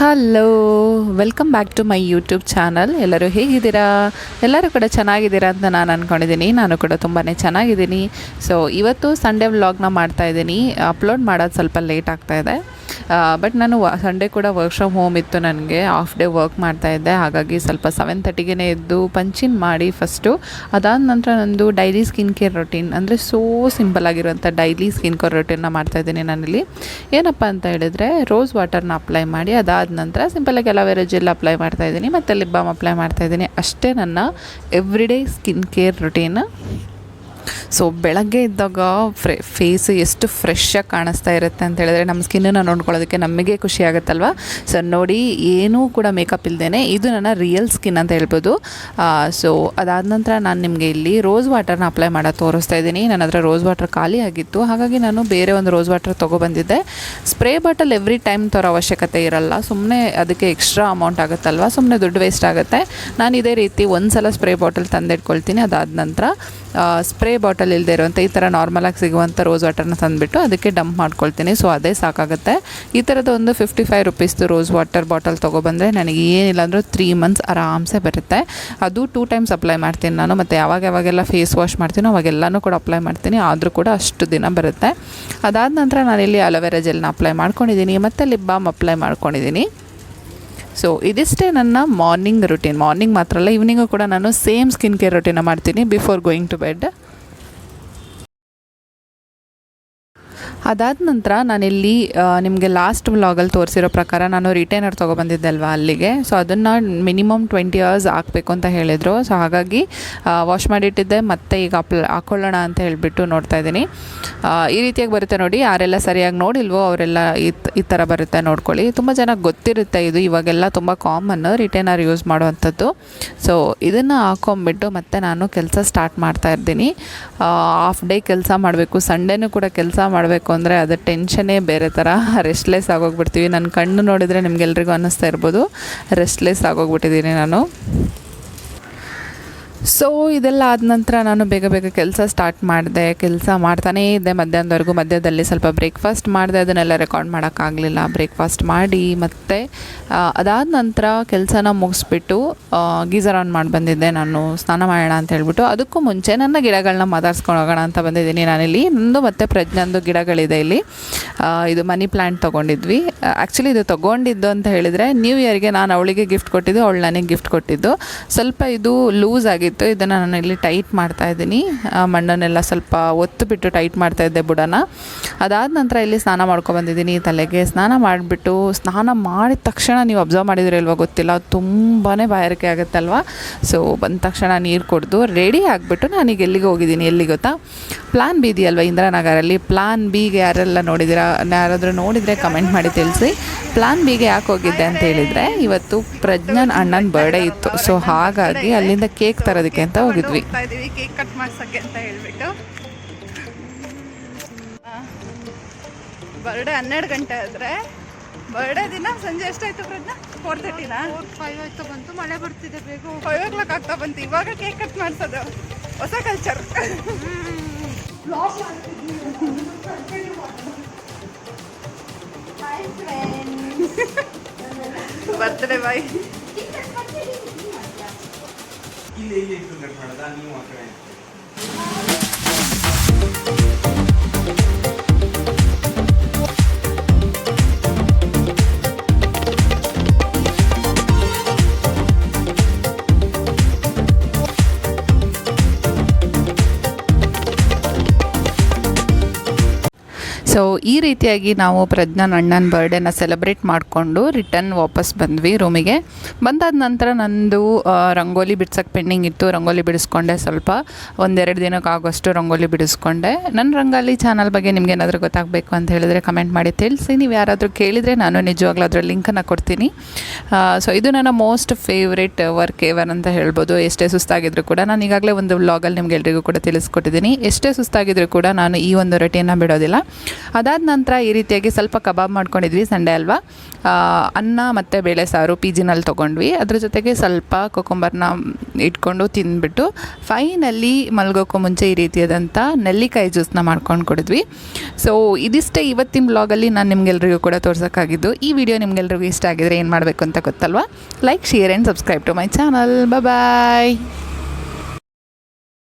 Hello welcome back to my YouTube channel ಎಲ್ಲರೂ ಹೇಗಿದ್ದೀರಾ? ಎಲ್ಲರೂ ಕೂಡ ಚೆನ್ನಾಗಿದ್ದೀರಾ ಅಂತ ನಾನು ಅಂದ್ಕೊಂಡಿದ್ದೀನಿ ನಾನು ಕೂಡ ತುಂಬಾ ಚೆನ್ನಾಗಿದ್ದೀನಿ. ಸೊ ಇವತ್ತು ಸಂಡೇ ವ್ಲಾಗ್ನ ಮಾಡ್ತಾಯಿದ್ದೀನಿ ಅಪ್ಲೋಡ್ ಮಾಡೋದು ಸ್ವಲ್ಪ ಲೇಟ್ ಆಗ್ತಾಯಿದೆ ಬಟ್ ನಾನು ಸಂಡೇ ಕೂಡ ವರ್ಕ್ ಫ್ರಮ್ ಹೋಮ್ ಇತ್ತು ನನಗೆ. ಹಾಫ್ ಡೇ ವರ್ಕ್ ಮಾಡ್ತಾ ಇದ್ದೆ. ಹಾಗಾಗಿ ಸ್ವಲ್ಪ ಸೆವೆನ್ ತರ್ಟಿಗೆ ಎದ್ದು ಪಂಚಿನ್ ಮಾಡಿ ಫಸ್ಟು ಅದಾದ ನಂತರ ನಂದು ಡೈಲಿ ಸ್ಕಿನ್ ಕೇರ್ ರೊಟೀನ್ ಅಂದರೆ ಸೋ ಸಿಂಪಲ್ ಆಗಿರುವಂಥ ಡೈಲಿ ಸ್ಕಿನ್ ಕೇರ್ ರೊಟೀನ್ನ ಮಾಡ್ತಾಯಿದ್ದೀನಿ ನಾನಿಲ್ಲಿ. ಏನಪ್ಪ ಅಂತ ಹೇಳಿದ್ರೆ ರೋಸ್ ವಾಟರ್ನ ಅಪ್ಲೈ ಮಾಡಿ ಅದಾದ ನಂತರ ಸಿಂಪಲಾಗಿ ಅಲೋವೆರಾ ಜೆಲ್ ಅಪ್ಲೈ ಮಾಡ್ತಾ ಇದ್ದೀನಿ. ಮತ್ತು ಲಿಪ್ ಅಪ್ಲೈ ಮಾಡ್ತಾಯಿದ್ದೀನಿ ಅಷ್ಟೇ ನನ್ನ everyday skin care routine so ಬೆಳಗ್ಗೆ ಇದ್ದಾಗ ಫ್ರೆ ಫೇಸ್ ಎಷ್ಟು ಫ್ರೆಶಾಗಿ ಕಾಣಿಸ್ತಾ ಇರುತ್ತೆ ಅಂತ ಹೇಳಿದ್ರೆ ನಮ್ಮ ಸ್ಕಿನ್ನನ್ನು ನೋಡ್ಕೊಳ್ಳೋದಕ್ಕೆ ನಮಗೆ ಖುಷಿ ಆಗುತ್ತಲ್ವ? ಸೊ ನೋಡಿ, ಏನೂ ಕೂಡ ಮೇಕಪ್ ಇಲ್ಲದೇ ಇದು ನನ್ನ ರಿಯಲ್ ಸ್ಕಿನ್ ಅಂತ ಹೇಳ್ಬೋದು. ಸೊ ಅದಾದ ನಂತರ ನಾನು ನಿಮಗೆ ಇಲ್ಲಿ ರೋಸ್ ವಾಟರ್ನ ಅಪ್ಲೈ ಮಾಡೋದು ತೋರಿಸ್ತಾ ಇದ್ದೀನಿ. ನನ್ನ ಹತ್ರ ರೋಸ್ ವಾಟರ್ ಖಾಲಿ ಆಗಿತ್ತು. ಹಾಗಾಗಿ ನಾನು ಬೇರೆ ಒಂದು ರೋಸ್ ವಾಟರ್ ತೊಗೊಬಂದಿದ್ದೆ ಸ್ಪ್ರೇ ಬಾಟಲ್ ಎವ್ರಿ ಟೈಮ್ ತರೋ ಅವಶ್ಯಕತೆ ಇರಲ್ಲ. ಸುಮ್ಮನೆ ಅದಕ್ಕೆ ಎಕ್ಸ್ಟ್ರಾ ಅಮೌಂಟ್ ಆಗುತ್ತಲ್ವ? ಸುಮ್ಮನೆ ದುಡ್ಡು ವೇಸ್ಟ್ ಆಗುತ್ತೆ. ನಾನು ಇದೇ ರೀತಿ ಒಂದು ಸಲ ಸ್ಪ್ರೇ ಬಾಟಲ್ ತಂದಿಟ್ಕೊಳ್ತೀನಿ. ಅದಾದ ನಂತರ ಸ್ಪ್ರೇ ಬಾಟಲ್ ಇಲ್ಲದೆ ಇರುವಂಥ ಈ ಥರ ನಾರ್ಮಲಾಗಿ ಸಿಗುವಂಥ ರೋಸ್ ವಾಟರ್ನ ತಂದುಬಿಟ್ಟು ಅದಕ್ಕೆ ಡಂಪ್ ಮಾಡ್ಕೊಳ್ತೀನಿ. ಸೊ ಅದೇ ಸಾಕಾಗುತ್ತೆ. ಈ ಥರದ ಒಂದು ಫಿಫ್ಟಿ ಫೈವ್ ರುಪೀಸ್ದು ರೋಸ್ ವಾಟರ್ ಬಾಟಲ್ ತೊಗೊಬಂದರೆ ನನಗೆ ಏನಿಲ್ಲ ಅಂದರೂ ತ್ರೀ ಮಂತ್ಸ್ ಆರಾಮ್ಸೆ ಬರುತ್ತೆ. ಅದು ಟೂ ಟೈಮ್ಸ್ ಅಪ್ಲೈ ಮಾಡ್ತೀನಿ ನಾನು. ಮತ್ತು ಯಾವಾಗ ಯಾವಾಗೆಲ್ಲ ಫೇಸ್ ವಾಶ್ ಮಾಡ್ತೀನೋ ಅವಾಗೆಲ್ಲನೂ ಕೂಡ ಅಪ್ಲೈ ಮಾಡ್ತೀನಿ. ಆದರೂ ಕೂಡ ಅಷ್ಟು ದಿನ ಬರುತ್ತೆ. ಅದಾದ ನಂತರ ನಾನಿಲ್ಲಿ ಅಲೋವೆರಾ ಜೆಲ್ನ ಅಪ್ಲೈ ಮಾಡ್ಕೊಂಡಿದ್ದೀನಿ. ಮತ್ತು ಲಿಪ್ ಬಾಮ್ ಅಪ್ಲೈ ಮಾಡ್ಕೊಂಡಿದ್ದೀನಿ. ಸೊ ಇದಿಷ್ಟೇ ನನ್ನ ಮಾರ್ನಿಂಗ್ ರುಟೀನ್ ಮಾರ್ನಿಂಗ್ ಮಾತ್ರ ಅಲ್ಲ ಈವ್ನಿಂಗು ಕೂಡ ನಾನು ಸೇಮ್ ಸ್ಕಿನ್ ಕೇರ್ ರುಟೀನ ಮಾಡ್ತೀನಿ ಬಿಫೋರ್ ಗೋಯಿಂಗ್ ಟು ಬೆಡ್ ಅದಾದ ನಂತರ ನಾನಿಲ್ಲಿ ನಿಮಗೆ ಲಾಸ್ಟ್ ವ್ಲಾಗಲ್ಲಿ ತೋರಿಸಿರೋ ಪ್ರಕಾರ ನಾನು ರಿಟೈನರ್ ತೊಗೊಬಂದಿದ್ದಲ್ವಾ ಅಲ್ಲಿಗೆ. ಸೊ ಅದನ್ನು ಮಿನಿಮಮ್ ಟ್ವೆಂಟಿ ಅವರ್ಸ್ ಹಾಕಬೇಕು ಅಂತ ಹೇಳಿದರು. ಸೊ ಹಾಗಾಗಿ ವಾಶ್ ಮಾಡಿಟ್ಟಿದ್ದೆ. ಮತ್ತೆ ಈಗ ಅಪ್ ಹಾಕೊಳ್ಳೋಣ ಅಂತ ಹೇಳಿಬಿಟ್ಟು ನೋಡ್ತಾ ಇದ್ದೀನಿ. ಈ ರೀತಿಯಾಗಿ ಬರುತ್ತೆ ನೋಡಿ. ಯಾರೆಲ್ಲ ಸರಿಯಾಗಿ ನೋಡಿಲ್ವೋ ಅವರೆಲ್ಲ ಈ ಥರ ಬರುತ್ತೆ ನೋಡ್ಕೊಳ್ಳಿ. ತುಂಬ ಚೆನ್ನಾಗಿ ಗೊತ್ತಿರುತ್ತೆ ಇದು. ಇವಾಗೆಲ್ಲ ತುಂಬ ಕಾಮನ್ ರಿಟೈನರ್ ಯೂಸ್ ಮಾಡುವಂಥದ್ದು. ಸೊ ಇದನ್ನು ಹಾಕೊಂಬಿಟ್ಟು ಮತ್ತೆ ನಾನು ಕೆಲಸ ಸ್ಟಾರ್ಟ್ ಮಾಡ್ತಾ ಇರ್ತೀನಿ ಹಾಫ್ ಡೇ ಕೆಲಸ ಮಾಡಬೇಕು. ಸಂಡೇನೂ ಕೂಡ ಕೆಲಸ ಮಾಡಬೇಕು ಅಂದರೆ ಅದು ಟೆನ್ಷನ್ನೇ ಬೇರೆ ಥರ ರೆಸ್ಟ್ಲೆಸ್ ಆಗೋಗ್ಬಿಡ್ತೀವಿ. ನನ್ನ ಕಣ್ಣು ನೋಡಿದರೆ ನಿಮ್ಗೆಲ್ರಿಗೂ ಅನ್ನಿಸ್ತಾ ಇರ್ಬೋದು. ರೆಸ್ಟ್ಲೆಸ್ ಆಗೋಗ್ಬಿಟ್ಟಿದ್ದೀನಿ ನಾನು. ಸೊ ಇದೆಲ್ಲ ಆದ ನಂತರ ನಾನು ಬೇಗ ಬೇಗ ಕೆಲಸ ಸ್ಟಾರ್ಟ್ ಮಾಡಿದೆ. ಕೆಲಸ ಮಾಡ್ತಾನೇ ಇದ್ದೆ. ಮಧ್ಯಾಹ್ನದವರೆಗೂ ಮಧ್ಯದಲ್ಲಿ ಸ್ವಲ್ಪ ಬ್ರೇಕ್ಫಾಸ್ಟ್ ಮಾಡಿದೆ. ಅದನ್ನೆಲ್ಲ ರೆಕಾರ್ಡ್ ಮಾಡೋಕ್ಕಾಗಲಿಲ್ಲ. ಬ್ರೇಕ್ಫಾಸ್ಟ್ ಮಾಡಿ ಮತ್ತು ಅದಾದ ನಂತರ ಕೆಲಸನ ಮುಗಿಸ್ಬಿಟ್ಟು ಗೀಸರ್ ಆನ್ ಮಾಡಿ ಬಂದಿದ್ದೆ. ನಾನು ಸ್ನಾನ ಮಾಡೋಣ ಅಂತ ಹೇಳ್ಬಿಟ್ಟು. ಅದಕ್ಕೂ ಮುಂಚೆ ನನ್ನ ಗಿಡಗಳನ್ನ ಮಾತಾಡ್ಸ್ಕೊಂಡು ಹೋಗೋಣ ಅಂತ ಬಂದಿದ್ದೀನಿ ನಾನಿಲ್ಲಿ. ನಂದು ಮತ್ತು ಪ್ರಜ್ಞಂದು ಗಿಡಗಳಿದೆ ಇಲ್ಲಿ. ಇದು ಮನಿ ಪ್ಲ್ಯಾಂಟ್ ತೊಗೊಂಡಿದ್ವಿ. ಆ್ಯಕ್ಚುಲಿ ಇದು ತೊಗೊಂಡಿದ್ದು ಅಂತ ಹೇಳಿದರೆ ನ್ಯೂ ಇಯರ್ಗೆ ನಾನು ಅವಳಿಗೆ ಗಿಫ್ಟ್ ಕೊಟ್ಟಿದ್ದು, ಅವಳು ನನಗೆ ಗಿಫ್ಟ್ ಕೊಟ್ಟಿದ್ದು. ಸ್ವಲ್ಪ ಇದು ಲೂಸ್ ಆಗಿತ್ತು. ಇದನ್ನು ನಾನು ಇಲ್ಲಿ ಟೈಟ್ ಮಾಡ್ತಾ ಇದ್ದೀನಿ. ಮಣ್ಣನ್ನೆಲ್ಲ ಸ್ವಲ್ಪ ಒತ್ತು ಬಿಟ್ಟು ಟೈಟ್ ಮಾಡ್ತಾ ಇದ್ದೆ ಬುಡನ. ಅದಾದ ನಂತರ ಇಲ್ಲಿ ಸ್ನಾನ ಮಾಡ್ಕೊಬಂದಿದ್ದೀನಿ ತಲೆಗೆ. ಸ್ನಾನ ಮಾಡಿಬಿಟ್ಟು ಸ್ನಾನ ಮಾಡಿದ ತಕ್ಷಣ ನೀವು ಅಬ್ಸರ್ವ್ ಮಾಡಿದರೆ ಇಲ್ವೋ ಗೊತ್ತಿಲ್ಲ. ತುಂಬಾ ಬಾಯಾರಿಕೆ ಆಗುತ್ತಲ್ವ ಸೊ ಬಂದ ತಕ್ಷಣ ನೀರು ಕುಡಿದು ರೆಡಿ ಆಗಿಬಿಟ್ಟು ನಾನೀಗ ಎಲ್ಲಿಗೆ ಹೋಗಿದ್ದೀನಿ? ಎಲ್ಲಿ ಗೊತ್ತಾ? ಪ್ಲಾನ್ ಬಿ ಇದೆಯಲ್ವ ಇಂದಿರಾನಗರಲ್ಲಿ? ಪ್ಲಾನ್ ಬಿಗೆ ಯಾರೆಲ್ಲ ನೋಡಿದಿರಾ? ಯಾರಾದರೂ ನೋಡಿದರೆ ಕಮೆಂಟ್ ಮಾಡಿ ತಿಳಿಸಿ. ಪ್ಲಾನ್ ಬಿಗೆ ಯಾಕೆ ಹೋಗಿದ್ದೆ ಅಂತ ಹೇಳಿದರೆ, ಇವತ್ತು ಪ್ರಜ್ಞಾನ್ ಅಣ್ಣನ ಬರ್ಡೇ ಇತ್ತು. ಸೊ ಹಾಗಾಗಿ ಅಲ್ಲಿಂದ ಕೇಕ್ ತರೋದಕ್ಕೆ ಅಂತ ಹೋಗಿದ್ವಿ. ಕೇಕ್ ಕಟ್ ಮಾಡ್ಸಕ್ಕೆ ಅಂತ ಹೇಳ್ಬಿಟ್ಟು. ಬರ್ಡೇ ಹನ್ನೆರಡು ಗಂಟೆ ಆದರೆ ಬರ್ಡೇ ದಿನ ಸಂಜೆ ಎಷ್ಟಾಯ್ತು ಪ್ರಜ್ಞಾ? ಫೋರ್ ತರ್ಟಿನಾ ಫೈವ್ ಆಯ್ತು ಬಂತು ಮಳೆ ಬರ್ತಿದೆ ಬೇಗ ಫೈವ್ ಓ ಕ್ಲಾಕ್ ಆಗ್ತಾ ಬಂತು ಇವಾಗ ಕೇಕ್ ಕಟ್ ಮಾಡ್ಸೋದು. ಹೊಸ ಕಲ್ಚರ್ ಬರ್ತಡೇ ಬಾಯ್ ಇಲ್ಲಿ ಇಲ್ಲಿ ಇಟ್ಟು ಕಟ್ ಮಾಡೋದಾ ಸೊ ಈ ರೀತಿಯಾಗಿ ನಾವು ಪ್ರಜ್ಞಾನ್ ಅಣ್ಣನ ಬರ್ಡೇನ ಸೆಲೆಬ್ರೇಟ್ ಮಾಡಿಕೊಂಡು ರಿಟರ್ನ್ ವಾಪಸ್ ಬಂದ್ವಿ ರೂಮಿಗೆ ಬಂದಾದ ನಂತರ ನಂದು ರಂಗೋಲಿ ಬಿಡ್ಸೋಕ್ಕೆ ಪೆಂಡಿಂಗ್ ಇತ್ತು. ರಂಗೋಲಿ ಬಿಡಿಸ್ಕೊಂಡೆ ಸ್ವಲ್ಪ. ಒಂದೆರಡು ದಿನಕ್ಕೆ ಆಗೋಷ್ಟು ರಂಗೋಲಿ ಬಿಡಿಸ್ಕೊಂಡೆ. ನನ್ನ ರಂಗೋಲಿ ಚಾನಲ್ ಬಗ್ಗೆ ನಿಮ್ಗೆ ಏನಾದರೂ ಗೊತ್ತಾಗಬೇಕು ಅಂತ ಹೇಳಿದರೆ ಕಮೆಂಟ್ ಮಾಡಿ ತಿಳಿಸಿ. ನೀವು ಯಾರಾದರೂ ಕೇಳಿದರೆ ನಾನು ನಿಜವಾಗ್ಲೂ ಅದರ ಲಿಂಕನ್ನು ಕೊಡ್ತೀನಿ. ಸೊ ಇದು ನನ್ನ ಮೋಸ್ಟ್ ಫೇವ್ರೇಟ್ ವರ್ಕ್ ಏವರ್ ಅಂತ ಹೇಳ್ಬೋದು. ಎಷ್ಟೇ ಸುಸ್ತಾಗಿದ್ರು ಕೂಡ ನಾನು ಈಗಾಗಲೇ ಒಂದು ವ್ಲಾಗಲ್ಲಿ ನಿಮ್ಗೆ ಎಲ್ರಿಗೂ ಕೂಡ ತಿಳಿಸ್ಕೊಟ್ಟಿದ್ದೀನಿ. ಎಷ್ಟೇ ಸುಸ್ತಾಗಿದ್ದರೂ ಕೂಡ ನಾನು ಈ ಒಂದು ರೊಟೀನ ಬಿಡೋದಿಲ್ಲ. ಅದಾದ ನಂತರ ಈ ರೀತಿಯಾಗಿ ಸ್ವಲ್ಪ ಕಬಾಬ್ ಮಾಡ್ಕೊಂಡಿದ್ವಿ ಸಂಡೇ ಅಲ್ವಾ? ಅನ್ನ ಮತ್ತು ಬೇಳೆ ಸಾರು ಪಿ ಜಿನಲ್ಲಿ ತೊಗೊಂಡ್ವಿ. ಅದ್ರ ಜೊತೆಗೆ ಸ್ವಲ್ಪ ಕೊಕೊಂಬರ್ನ ಇಟ್ಕೊಂಡು ತಿಂದ್ಬಿಟ್ಟು ಫೈನಲ್ಲಿ ಮಲ್ಗೋಕ್ಕೂ ಮುಂಚೆ ಈ ರೀತಿಯಾದಂಥ ನೆಲ್ಲಿಕಾಯಿ ಜ್ಯೂಸ್ನ ಮಾಡ್ಕೊಂಡು ಕುಡಿದ್ವಿ. ಸೊ ಇದಿಷ್ಟೇ ಇವತ್ತಿನ ಬ್ಲಾಗಲ್ಲಿ ನಾನು ನಿಮ್ಗೆಲ್ರಿಗೂ ಕೂಡ ತೋರ್ಸೋಕ್ಕಾಗಿದ್ದು. ಈ ವಿಡಿಯೋ ನಿಮ್ಗೆಲ್ರಿಗೂ ಇಷ್ಟ ಆಗಿದ್ರೆ ಏನು ಮಾಡಬೇಕು ಅಂತ ಗೊತ್ತಲ್ವಾ? Like share and subscribe to my channel bye